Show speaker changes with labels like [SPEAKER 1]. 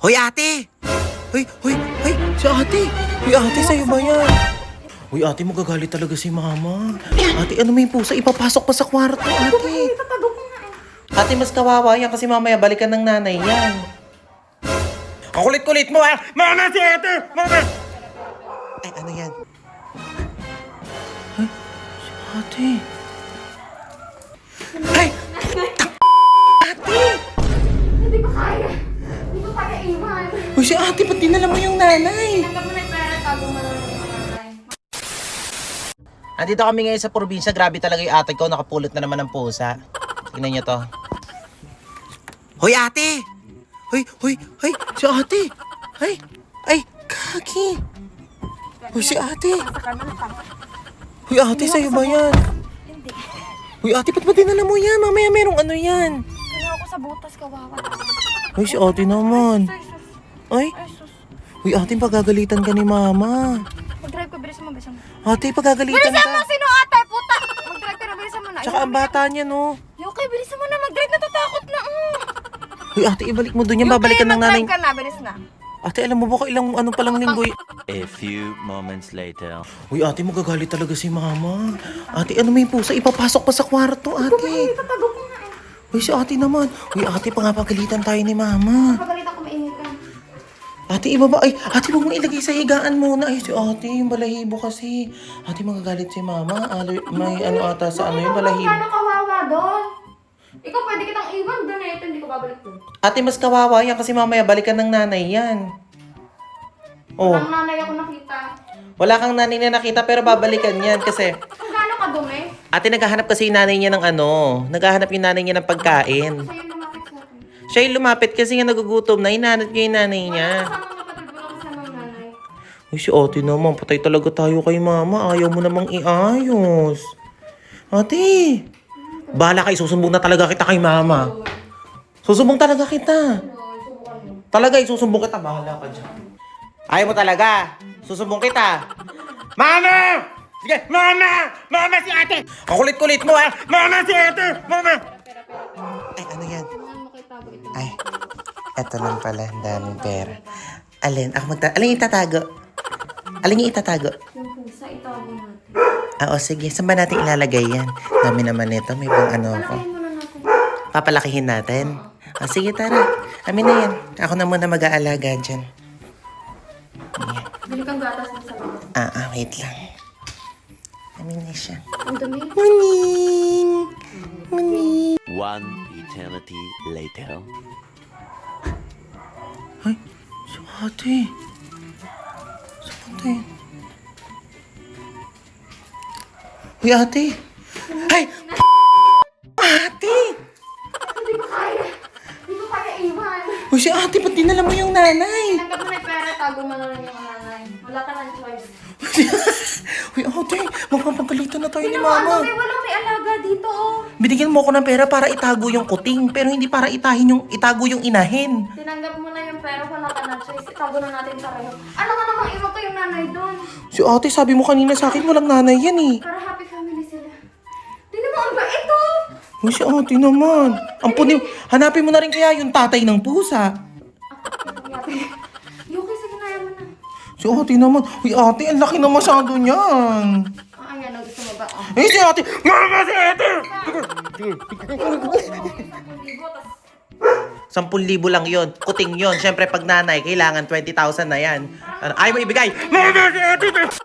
[SPEAKER 1] Hoy ate! Hoy, hoy, hoy! Si ate! Hoy ate, sa'yo ba yan? Hoy ate, magagalit talaga si mama. Ate, ano may pusa? Ipapasok pa sa kwarto, ate. Ate, mas kawawa yan kasi mamaya balikan ng nanay yan. Ang kulit-kulit mo ah! Mama si ate! Mama! Ay, ano yan? Ay, si ate. Uy, si ate, ba't dinala mo yung nanay?
[SPEAKER 2] Tanggap mo na yung pera, tago mo na yung nanay.
[SPEAKER 1] Andito kami ngayon sa probinsya. Grabe talaga yung ate ko. Nakapulot na naman ng pusa. Tingnan niyo to. Hoy, ate! Hoy, hoy, hoy! Si ate! Ay! Ay! Kaki! Hoy, si ate! Hoy, ate, sa'yo ba yan?
[SPEAKER 2] Hindi.
[SPEAKER 1] Hoy, ate, ba't ba dinala mo yan? Mamaya merong ano yan.
[SPEAKER 2] Kaya ako sa butas, kawawa.
[SPEAKER 1] Hoy, si ate naman.
[SPEAKER 2] Ay.
[SPEAKER 1] Ay!
[SPEAKER 2] Ay, sus.
[SPEAKER 1] Hoy, ate, pagagalitan ka ni mama.
[SPEAKER 2] Mag-drive ka, bilisan mo, bilisan mo.
[SPEAKER 1] Ate, pagagalitan
[SPEAKER 2] Bilisan mo!
[SPEAKER 1] ka.
[SPEAKER 2] Sino ate? Puta! Mag-drive ka na, bilisan mo na.
[SPEAKER 1] Tsaka ang bata niya, no?
[SPEAKER 2] Yoke, bilisan mo na. Mag-drive, natatakot na. Mm.
[SPEAKER 1] Hoy, ate, ibalik mo doon yan. Babalikan ng nanay.
[SPEAKER 2] mag-drive ka na, bilis na.
[SPEAKER 1] Ate, alam mo ba kung ilang ano palang linggo y-
[SPEAKER 3] A few moments later.
[SPEAKER 1] Uy, ate, magagalit talaga si mama. Ate, ano may pusa? Ipapasok pa sa kwarto, ate.
[SPEAKER 2] Tatago ko na eh.
[SPEAKER 1] Uy, si ate naman. Uy, ate, pangapagalitan tayo ni mama.
[SPEAKER 2] Pagalitan ko.
[SPEAKER 1] Ate, iba ba? Ay, ate, huwag mo ilagay sa higaan muna. Ay, si ate, yung balahibo kasi. Ate, magagalit si mama. Aller- may ano ata sa ano yung balahibo.
[SPEAKER 2] Paano kawawa doon? Ikaw pwede kitang iwan doon eh. Ito hindi ko babalik doon.
[SPEAKER 1] Ate, mas kawawa yan kasi mamaya balikan ng nanay yan. Oh,
[SPEAKER 2] Ang nanay ako nakita.
[SPEAKER 1] wala kang nanay na nakita pero babalikan yan kasi
[SPEAKER 2] Kung gaano kadumi,
[SPEAKER 1] ate naghahanap kasi yung nanay niya ng ano, naghahanap yung nanay niya ng pagkain.
[SPEAKER 2] sa'yo.
[SPEAKER 1] Siya yung lumapit kasi nga nagugutom na, hinahanap niya yung nanay niya. Uy, si ate naman, patay talaga tayo kay mama. Ayaw mo namang iayos. Ate, bahala ka, isusumbong na talaga kita kay mama. Susumbong talaga kita. Talaga, isusumbong kita. Bahala ka dyan. Ayaw mo talaga. Susumbong kita. Mama! Sige, mama! Mama si ate! Ang kulit-kulit mo, ha? Mama si ate! Mama! Ay, eto lang pala. Ang daming pera. Alin? Ako magta... Alin yung itatago? Alin yung itatago?
[SPEAKER 2] Yung pusa, itago natin.
[SPEAKER 1] Ah, o sige. Saan ba natin ilalagay yan? Dami naman nito. May bang ano ako.
[SPEAKER 2] Palakihin muna natin.
[SPEAKER 1] Papalakihin natin. Ah, sige, tara. Amin na yan. Ako na muna mag-aalaga dyan.
[SPEAKER 2] Bili kang gatas din sa baba.
[SPEAKER 1] Ah, ah, wait lang. Amin na siya.
[SPEAKER 2] Ang dumi.
[SPEAKER 1] Morning! Morning!
[SPEAKER 3] One eternity later.
[SPEAKER 1] Ay, si ate. Si ate. Uy, ate. Ay! Ate!
[SPEAKER 2] Hindi ko kaya. Hindi ko kaya iwan.
[SPEAKER 1] Uy, si ate, ba't dinala mo yung nanay?
[SPEAKER 2] Tanggap mo na yung pera, tago mo na lang yung nanay. Wala ka ng choice.
[SPEAKER 1] Uy, ate, magpapagalitan na tayo ni mama.
[SPEAKER 2] dumi, walang may alaga dito, oh.
[SPEAKER 1] Binigyan mo ako ng pera para itago yung kuting, pero hindi para itahin yung, itago yung inahin.
[SPEAKER 2] Tinanggap mo na yung pera, wala ka ng choice. Itago na natin pareho. Ano ka namang iwan ko yung nanay doon?
[SPEAKER 1] Si ate, sabi mo kanina sa akin, walang nanay yan eh.
[SPEAKER 2] Para happy family sila. Tingnan mo, ang bait, oh.
[SPEAKER 1] Uy, si ate naman. Ang puni, hanapin mo na rin kaya yung tatay ng pusa.
[SPEAKER 2] Yuki,
[SPEAKER 1] Si ate naman. Uy, ate, ang laki na masyado niyan.
[SPEAKER 2] Ah, ayan, oh, gusto mo ba? Oh.
[SPEAKER 1] Eh, si ate. Mama, si ate!
[SPEAKER 2] Libo, tas
[SPEAKER 1] Sampun libo lang yon, kuting yon. Siyempre, pag nanay, kailangan 20,000 na yan. Ano, ayaw mo ibigay. Mama, si ate!